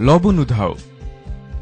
লবণ উধাও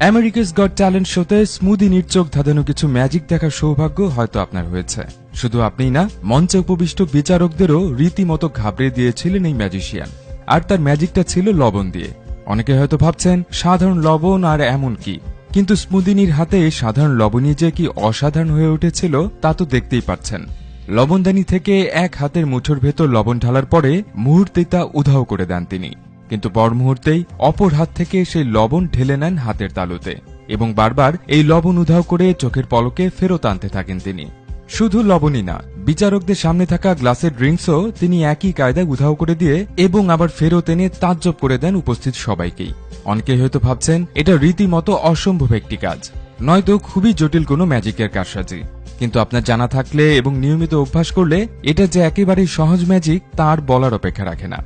America's god talent শোতে স্মুদি চোখ ধাঁধানো কিছু ম্যাজিক দেখার সৌভাগ্য হয়তো আপনার হয়েছে। শুধু আপনিই না, মঞ্চে উপবিষ্ট বিচারকদেরও রীতিমতো ঘাবড়ে দিয়েছিলেন এই ম্যাজিশিয়ান আর তার ম্যাজিকটা ছিল লবণ দিয়ে। অনেকে হয়তো ভাবছেন, সাধারণ লবণ আর এমন কি? কিন্তু স্মুদিনীর হাতে সাধারণ লবণই যে কি অসাধারণ হয়ে উঠেছিল, তা তো দেখতেই পাচ্ছেন। লবণদানি থেকে এক হাতের মুঠোর ভেতর লবণ ঢালার পরে মুহূর্তে তা উধাও করে দেন তিনি। কিন্তু পর মুহূর্তেই অপর হাত থেকে সেই লবণ ঢেলে নেন হাতের তালুতে এবং বারবার এই লবণ উধাও করে চোখের পলকে ফেরত আনতে থাকেন তিনি। শুধু লবণই না, বিচারকদের সামনে থাকা গ্লাসের ড্রিঙ্কসও তিনি একই কায়দায় উধাও করে দিয়ে এবং আবার ফেরত এনে তাজ্জব করে দেন উপস্থিত সবাইকেই। অনেকে হয়তো ভাবছেন, এটা রীতিমতো অসম্ভব একটি কাজ। নয়তো খুবই জটিল কোনো ম্যাজিকের কারসাজি। কিন্তু আপনার জানা থাকলে এবং নিয়মিত অভ্যাস করলে এটা যে একেবারেই সহজ ম্যাজিক, তার বলার অপেক্ষা রাখে না।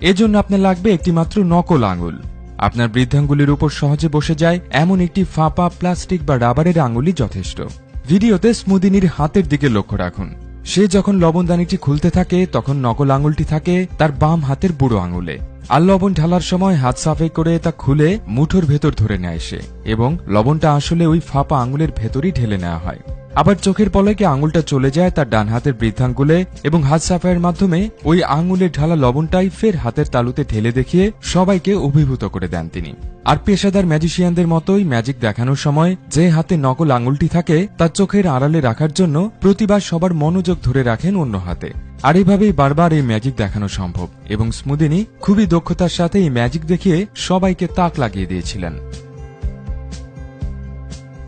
এজন্য আপনার লাগবে একটি মাত্র নকল আঙুল। আপনার বৃদ্ধাঙ্গুলির উপর সহজে বসে যায় এমন একটি ফাঁপা, প্লাস্টিক বা রাবারের আঙুলই যথেষ্ট। ভিডিওতে স্মুদিনীর হাতের দিকে লক্ষ্য রাখুন। সে যখন লবণদানিটি খুলতে থাকে, তখন নকল আঙুলটি থাকে তার বাম হাতের বুড়ো আঙুলে। আর লবণ ঢালার সময় হাত সাফাই করে তা খুলে মুঠোর ভেতর ধরে নেয় সে এবং লবণটা আসলে ওই ফাঁপা আঙুলের ভেতরই ঢেলে নেওয়া হয়। আবার চোখের পলকে আঙুলটা চলে যায় তার ডান হাতের বৃদ্ধাঙ্গুলে এবং হাত সাফাইয়ের মাধ্যমে ওই আঙুলের ঢালা লবণটাই ফের হাতের তালুতে ঢেলে দেখিয়ে সবাইকে অভিভূত করে দেন তিনি। আর পেশাদার ম্যাজিশিয়ানদের মতোই ম্যাজিক দেখানোর সময় যে হাতে নকল আঙুলটি থাকে, তার চোখের আড়ালে রাখার জন্য প্রতিবার সবার মনোযোগ ধরে রাখেন অন্য হাতে। আর এভাবেই বারবার এই ম্যাজিক দেখানো সম্ভব এবং স্মুদিনী খুবই দক্ষতার সাথে এই ম্যাজিক দেখিয়ে সবাইকে তাক লাগিয়ে দিয়েছিলেন।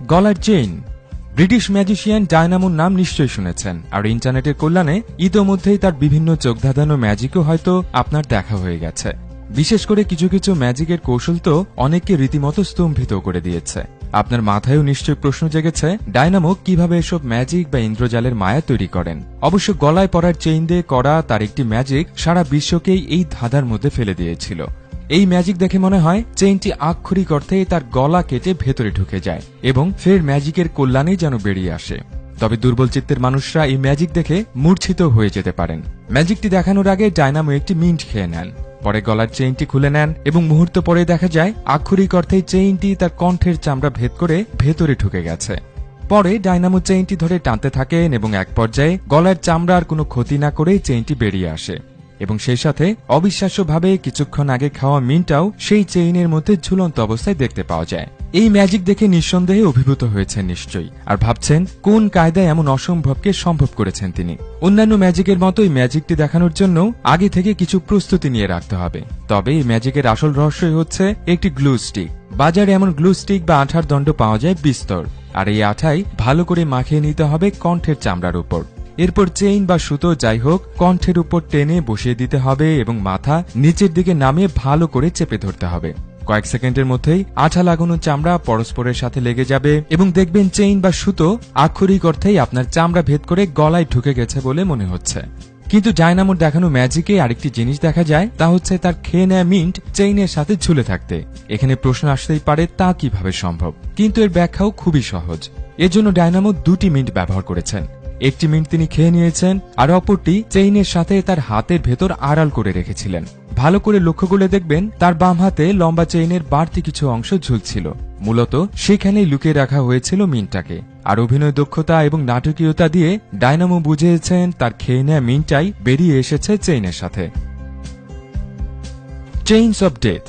গলার চেইন ব্রিটিশ ম্যাজিশিয়ান ডায়নামোর নাম নিশ্চয়ই শুনেছেন, আর ইন্টারনেটের কল্যাণে ইতোমধ্যেই তার বিভিন্ন চোখ ধাঁধানো ম্যাজিকও হয়তো আপনার দেখা হয়ে গেছে। বিশেষ করে কিছু কিছু ম্যাজিকের কৌশল তো অনেককে রীতিমতো স্তম্ভিত করে দিয়েছে। আপনার মাথায়ও নিশ্চয় প্রশ্ন জেগেছে, ডায়নামো কীভাবে এসব ম্যাজিক বা ইন্দ্রজালের মায়া তৈরি করেন? অবশ্য গলায় পড়ার চেইন দিয়ে করা তার একটি ম্যাজিক সারা বিশ্বকেই এই ধাঁধার মধ্যে ফেলে দিয়েছিল। এই ম্যাজিক দেখে মনে হয় চেইনটি আক্ষরিক অর্থে তার গলা কেটে ভেতরে ঢুকে যায় এবং ফের ম্যাজিকের কল্যাণেই যেন বেরিয়ে আসে। তবে দুর্বল চিত্তের মানুষরা এই ম্যাজিক দেখে মূর্ছিত হয়ে যেতে পারেন। ম্যাজিকটি দেখানোর আগে ডায়নামো একটি মিন্ট খেয়ে নেন। পরে গলার চেইনটি খুলে নেন এবং মুহূর্ত পরে দেখা যায় আক্ষরিক অর্থে চেইনটি তার কণ্ঠের চামড়া ভেদ করে ভেতরে ঢুকে গেছে। পরে ডাইনামো চেইনটি ধরে টানতে থাকেন এবং এক পর্যায়ে গলার চামড়ার কোনো ক্ষতি না করেই চেইনটি বেরিয়ে আসে। এবং সেই সাথে অবিশ্বাস্যভাবে কিছুক্ষণ আগে খাওয়া মিনটাও সেই চেইনের মধ্যে ঝুলন্ত অবস্থায় দেখতে পাওয়া যায়। এই ম্যাজিক দেখে নিঃসন্দেহে অভিভূত হয়েছেন নিশ্চয়ই, আর ভাবছেন কোন কায়দায় এমন অসম্ভবকে সম্ভব করেছেন তিনি। অন্যান্য ম্যাজিকের মতোই ম্যাজিকটি দেখানোর জন্য আগে থেকে কিছু প্রস্তুতি নিয়ে রাখতে হবে। তবে এই ম্যাজিকের আসল রহস্যই হচ্ছে একটি গ্লু স্টিক। বাজারে এমন গ্লু স্টিক বা আঠার দণ্ড পাওয়া যায় বিস্তর, আর এই আঠাই ভালো করে মাখিয়ে নিতে হবে কণ্ঠের চামড়ার উপর। এরপর চেইন বা সুতো যাই হোক, কণ্ঠের উপর টেনে বসিয়ে দিতে হবে এবং মাথা নিচের দিকে নামিয়ে ভালো করে চেপে ধরতে হবে। কয়েক সেকেন্ডের মধ্যেই আঠা লাগানো চামড়া পরস্পরের সাথে লেগে যাবে এবং দেখবেন চেইন বা সুতো আক্ষরিক অর্থেই আপনার চামড়া ভেদ করে গলায় ঢুকে গেছে বলে মনে হচ্ছে। কিন্তু জায়নামুর দেখানো ম্যাজিকে আরেকটি জিনিস দেখা যায়, তা হচ্ছে তার খেয়ে নেয়া মিন্ট চেইনের সাথে ঝুলে থাকতে। এখানে প্রশ্ন আসতেই পারে, তা কীভাবে সম্ভব? কিন্তু এর ব্যাখ্যাও খুবই সহজ। এজন্য ডায়নামো দুটি মিন্ট ব্যবহার করেছেন। একটি মিন্ট তিনি খেয়ে নিয়েছেন আর অপরটি চেইনের সাথে তার হাতের ভেতর আড়াল করে রেখেছিলেন। ভালো করে লক্ষ্য করে দেখবেন তার বাম হাতে লম্বা চেইনের বাড়তি কিছু অংশ ঝুলছিল। মূলত সেখানেই লুকিয়ে রাখা হয়েছিল মিনটাকে। আর অভিনয় দক্ষতা এবং নাটকীয়তা দিয়ে ডায়নামো বুঝিয়েছেন তার খেয়ে নেয়া মিনটাই বেরিয়ে এসেছে চেইনের সাথে। চেইনস অব ডেথ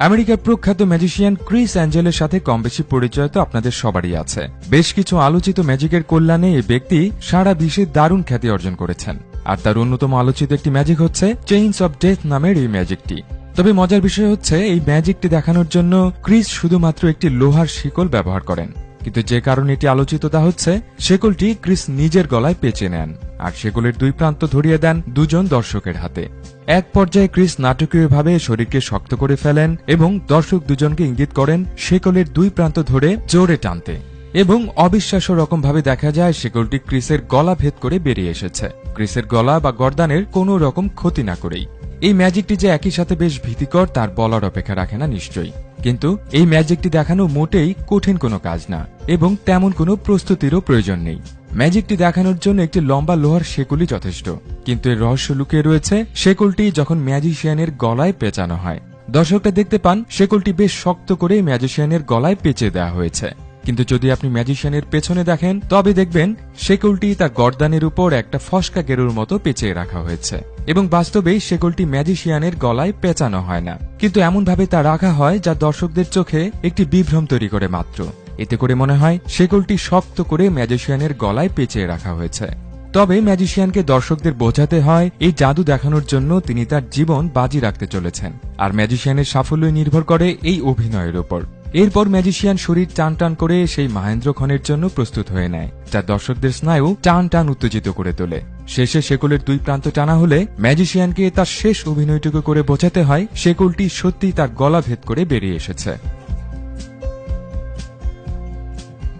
আমেরিকার প্রখ্যাত ম্যাজিশিয়ান ক্রিস অ্যাঞ্জেলের সাথে কম বেশি পরিচয় তো আপনাদের সবারই আছে। বেশ কিছু আলোচিত ম্যাজিকের কল্যাণে এই ব্যক্তি সারা বিশ্বে দারুণ খ্যাতি অর্জন করেছেন। আর তার অন্যতম আলোচিত একটি ম্যাজিক হচ্ছে চেইনস অব ডেথ নামের এই ম্যাজিকটি। তবে মজার বিষয় হচ্ছে, এই ম্যাজিকটি দেখানোর জন্য ক্রিস শুধুমাত্র একটি লোহার শিকল ব্যবহার করেন। কিন্তু যে কারণে এটি আলোচিত তা হচ্ছে, শেকলটি ক্রিস নিজের গলায় পেঁচে নেন, আর শেকলের দুই প্রান্ত ধরিয়ে দেন দুজন দর্শকের হাতে। এক পর্যায়ে ক্রিস নাটকীয়ভাবে শরীরকে শক্ত করে ফেলেন এবং দর্শক দুজনকে ইঙ্গিত করেন, শেকলের দুই প্রান্ত ধরে জোরে টানতে। এবং অবিশ্বাস্য রকম ভাবে দেখা যায় শেকলটি ক্রিসের গলা ভেদ করে বেরিয়ে এসেছে। ক্রিসের গলা বা গর্দানের কোনো রকম ক্ষতি না করেই। এই ম্যাজিকটি যে একই সাথে বেশ ভীতিকর, তার বলার অপেক্ষা রাখে না নিশ্চয়ই। কিন্তু এই ম্যাজিকটি দেখানো মোটেই কঠিন কোনো কাজ না, এবং তেমন কোনো প্রস্তুতিরও প্রয়োজন নেই। ম্যাজিকটি দেখানোর জন্য একটি লম্বা লোহার শেকুলি যথেষ্ট, কিন্তু এর রহস্য লুকিয়ে রয়েছে শেকুলটি যখন ম্যাজিশিয়ানের গলায় পেঁচানো হয়। দর্শকরা দেখতে পান, শেকলটি বেশ শক্ত করে ম্যাজিশিয়ানের গলায় পেঁচে দেওয়া হয়েছে। কিন্তু যদি আপনি ম্যাজিশিয়ানের পেছনে দেখেন, তবে দেখবেন শেকলটি তার গর্দানের উপর একটা ফসকা গেরুর মতো পেঁচিয়ে রাখা হয়েছে এবং বাস্তবে শেকলটি ম্যাজিশিয়ানের গলায় পেঁচানো হয় না। কিন্তু এমনভাবে তা রাখা হয় যা দর্শকদের চোখে একটি বিভ্রম তৈরি করে মাত্র। এতে করে মনে হয় শেকলটি শক্ত করে ম্যাজিশিয়ানের গলায় পেঁচিয়ে রাখা হয়েছে। তবে ম্যাজিশিয়ানকে দর্শকদের বোঝাতে হয়, এই জাদু দেখানোর জন্য তিনি তার জীবন বাজি রাখতে চলেছেন। আর ম্যাজিশিয়ানের সাফল্য নির্ভর করে এই অভিনয়ের উপর। এরপর ম্যাজিশিয়ান শরীর টান টান করে সেই মহেন্দ্র খনের জন্য প্রস্তুত হয়ে নেয়, যা দর্শকদের স্নায়ু টান টান উত্তেজিত করে তোলে। শেষে শেকলের দুই প্রান্ত টানা হলে ম্যাজিশিয়ানকে তার শেষ অভিনয়টুকু করে বোঝাতে হয় শেকলটি সত্যি তার গলা ভেদ করে বেরিয়ে এসেছে।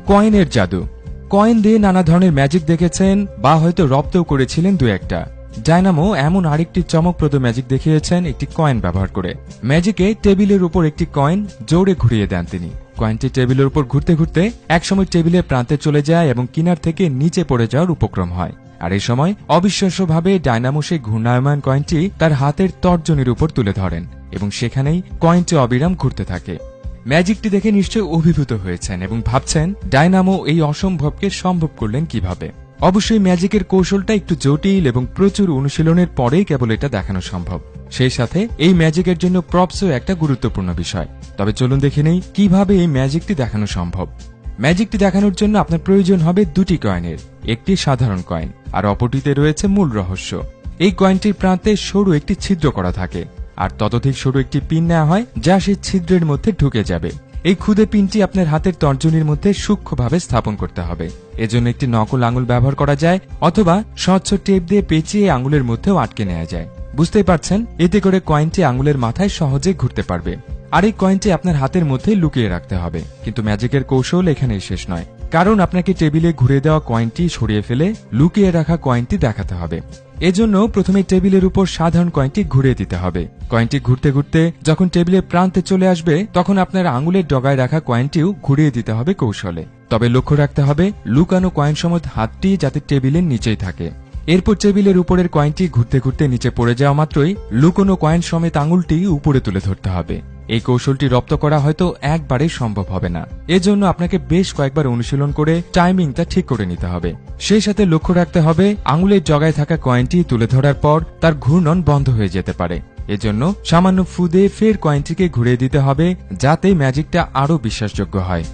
কয়েনের জাদু। কয়েন দিয়ে নানা ধরনের ম্যাজিক দেখেছেন বা হয়তো রপ্তও করেছিলেন দু একটা। ডায়নামো এমন আরেকটি চমকপ্রদ ম্যাজিক দেখিয়েছেন একটি কয়েন ব্যবহার করে। ম্যাজিকে টেবিলের উপর একটি কয়েন জোরে ঘুরিয়ে দেন তিনি। কয়েনটি টেবিলের উপর ঘুরতে ঘুরতে একসময় টেবিলের প্রান্তে চলে যায় এবং কিনার থেকে নিচে পড়ে যাওয়ার উপক্রম হয়। আর এই সময় অবিশ্বাস্যভাবে ডায়নামো সেই ঘূর্ণায়মান কয়েনটি তার হাতের তর্জনীর উপর তুলে ধরেন এবং সেখানেই কয়েনটি অবিরাম ঘুরতে থাকে। ম্যাজিকটি দেখে নিশ্চয় অভিভূত হয়েছেন এবং ভাবছেন, ডায়নামো এই অসম্ভবকে সম্ভব করলেন কীভাবে? অবশ্যই ম্যাজিকের কৌশলটা একটু জটিল এবং প্রচুর অনুশীলনের পরেই কেবল এটা দেখানো সম্ভব। সেই সাথে এই ম্যাজিকের জন্য প্রপসও একটা গুরুত্বপূর্ণ বিষয়। তবে চলুন দেখে নেই কীভাবে এই ম্যাজিকটি দেখানো সম্ভব। ম্যাজিকটি দেখানোর জন্য আপনার প্রয়োজন হবে দুটি কয়েনের, একটি সাধারণ কয়েন, আর অপরটিতে রয়েছে মূল রহস্য। এই কয়েনটির প্রান্তে সরু একটি ছিদ্র করা থাকে, আর ততোধিক সরু একটি পিন নেওয়া হয় যা সেই ছিদ্রের মধ্যে ঢুকে যাবে। এই ক্ষুদে পিনটি আপনার হাতের তর্জনীর মধ্যে সূক্ষ্মভাবে স্থাপন করতে হবে। এজন্য একটি নকল আঙুল ব্যবহার করা যায় অথবা স্বচ্ছ টেপ দিয়ে পেঁচিয়ে আঙুলের মধ্যেও আটকে নেওয়া যায়। বুঝতেই পারছেন? এতে করে কয়েনটি আঙুলের মাথায় সহজে ঘুরতে পারবে। আর এই কয়েনটি আপনার হাতের মধ্যে লুকিয়ে রাখতে হবে। কিন্তু ম্যাজিকের কৌশল এখানেই শেষ নয়। কারণ আপনাকে টেবিলে ঘুরে দেওয়া কয়েনটি সরিয়ে ফেলে লুকিয়ে রাখা কয়েনটি দেখাতে হবে। এজন্য প্রথমে টেবিলের উপর সাধারণ কয়েনটি ঘুরিয়ে দিতে হবে। কয়েনটি ঘুরতে ঘুরতে যখন টেবিলের প্রান্তে চলে আসবে, তখন আপনার আঙুলের ডগায় রাখা কয়েনটিও ঘুরিয়ে দিতে হবে কৌশলে। তবে লক্ষ্য রাখতে হবে, লুকানো কয়েন সমত হাতটি যাতে টেবিলের নিচেই থাকে। এরপর টেবিলের উপরের কয়েনটি ঘুরতে ঘুরতে নিচে পড়ে যাওয়া মাত্রই লুকোনো কয়েন সমেত আঙুলটি উপরে তুলে ধরতে হবে। এই কৌশলটি রপ্ত করা হয়তো একবারেই সম্ভব হবে না। এজন্য আপনাকে বেশ কয়েকবার অনুশীলন করে টাইমিংটা ঠিক করে নিতে হবে। সেই সাথে লক্ষ্য রাখতে হবে, আঙুলের জগায় থাকা কয়েনটি তুলে ধরার পর তার ঘূর্ণন বন্ধ হয়ে যেতে পারে। এজন্য সামান্য ফুদে ফের কয়েনটিকে ঘুরিয়ে দিতে হবে, যাতে ম্যাজিকটা আরও বিশ্বাসযোগ্য হয়।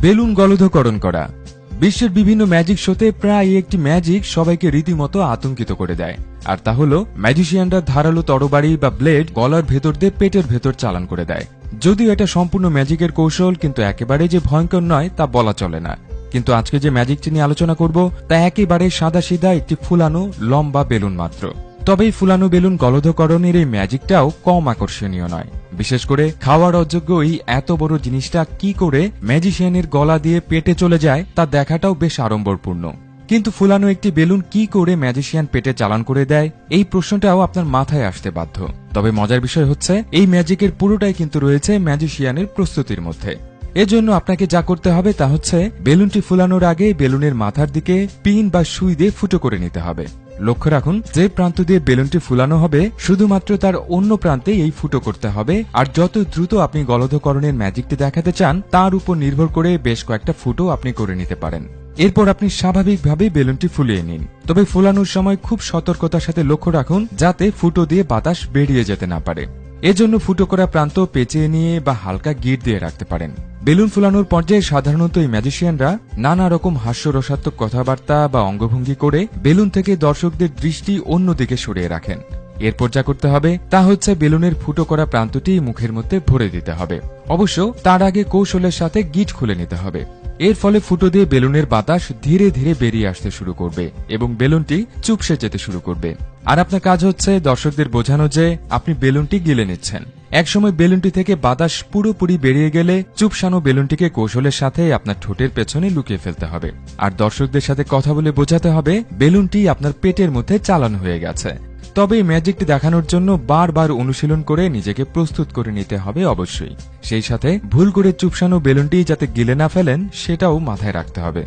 বেলুন গলধকরণ করা। বিশ্বের বিভিন্ন ম্যাজিক শোতে প্রায় একটি ম্যাজিক সবাইকে রীতিমতো আতঙ্কিত করে দেয়। আর তা হলো ম্যাজিশিয়ানরা ধারালো তরবারি বা ব্লেড গলার ভেতর দিয়ে পেটের ভেতর চালান করে দেয়। যদিও এটা সম্পূর্ণ ম্যাজিকের কৌশল, কিন্তু একেবারে যে ভয়ঙ্কর নয় তা বলা চলে না। কিন্তু আজকে যে ম্যাজিকটি নিয়ে আলোচনা করব, তা একেবারে সাদা সিধা একটি ফুলানো, লম্বা বেলুন মাত্র। তবে এই ফুলানো বেলুন গলধকরণের এই ম্যাজিকটাও কম আকর্ষণীয় নয়। বিশেষ করে খাওয়ার অযোগ্য এই এত বড় জিনিসটা কি করে ম্যাজিশিয়ানের গলা দিয়ে পেটে চলে যায়, তা দেখাটাও বেশ আড়ম্বরপূর্ণ। কিন্তু ফুলানো একটি বেলুন কি করে ম্যাজিশিয়ান পেটে চালান করে দেয়? এই প্রশ্নটাও আপনার মাথায় আসতে বাধ্য। তবে মজার বিষয় হচ্ছে, এই ম্যাজিকের পুরোটাই কিন্তু রয়েছে ম্যাজিশিয়ানের প্রস্তুতির মধ্যে। এজন্য আপনাকে যা করতে হবে তা হচ্ছে, বেলুনটি ফুলানোর আগে বেলুনের মাথার দিকে পিন বা সুই দিয়ে ফুটো করে নিতে হবে। লক্ষ্য রাখুন, যে প্রান্ত দিয়ে বেলুনটি ফুলানো হবে, শুধুমাত্র তার অন্য প্রান্তে এই ফুটো করতে হবে, আর যত দ্রুত আপনি গলধকরণের ম্যাজিকটি দেখাতে চান, তার উপর নির্ভর করে বেশ কয়েকটা ফুটো আপনি করে নিতে পারেন। এরপর আপনি স্বাভাবিকভাবেই বেলুনটি ফুলিয়ে নিন। তবে ফুলানোর সময় খুব সতর্কতার সাথে লক্ষ্য রাখুন, যাতে ফুটো দিয়ে বাতাস বেরিয়ে যেতে না পারে। এজন্য ফুটো করা প্রান্ত পেঁচিয়ে নিয়ে বা হালকা গিট দিয়ে রাখতে পারেন। বেলুন ফুলানোর পর্যায়ে সাধারণত এই ম্যাজিশিয়ানরা নানা রকম হাস্যরসাত্মক কথাবার্তা বা অঙ্গভঙ্গি করে বেলুন থেকে দর্শকদের দৃষ্টি অন্যদিকে সরিয়ে রাখেন। এরপর যা করতে হবে, তা হচ্ছে বেলুনের ফুটো করা প্রান্তটি মুখের মধ্যে ভরে দিতে হবে। অবশ্য তার আগে কৌশলের সাথে গিট খুলে নিতে হবে। এর ফলে ফুটো দিয়ে বেলুনের বাতাস ধীরে ধীরে বেরিয়ে আসতে শুরু করবে এবং বেলুনটি চুপসে যেতে শুরু করবে। আর আপনার কাজ হচ্ছে দর্শকদের বোঝানো যে আপনি বেলুনটি গিলে নিচ্ছেন। একসময় বেলুনটি থেকে বাতাস পুরোপুরি বেরিয়ে গেলে চুপসানো বেলুনটিকে কৌশলের সাথে আপনার ঠোঁটের পেছনে লুকিয়ে ফেলতে হবে। আর দর্শকদের সাথে কথা বলে বোঝাতে হবে, বেলুনটি আপনার পেটের মধ্যে চালানো হয়ে গেছে। তবে এই ম্যাজিকটি দেখানোর জন্য বারবার অনুশীলন করে নিজেকে প্রস্তুত করে নিতে হবে অবশ্যই। সেই সাথে ভুল করে চুপসানো বেলুনটি যাতে গিলে না ফেলেন, সেটাও মাথায় রাখতে হবে।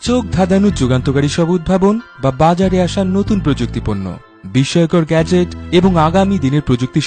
চোখ ধাঁধানো যুগান্তকারী সব উদ্ভাবন বা বাজারে আসা নতুন প্রযুক্তিপণ্য, বিস্ময়কর গ্যাজেট এবং আগামী দিনের প্রযুক্তি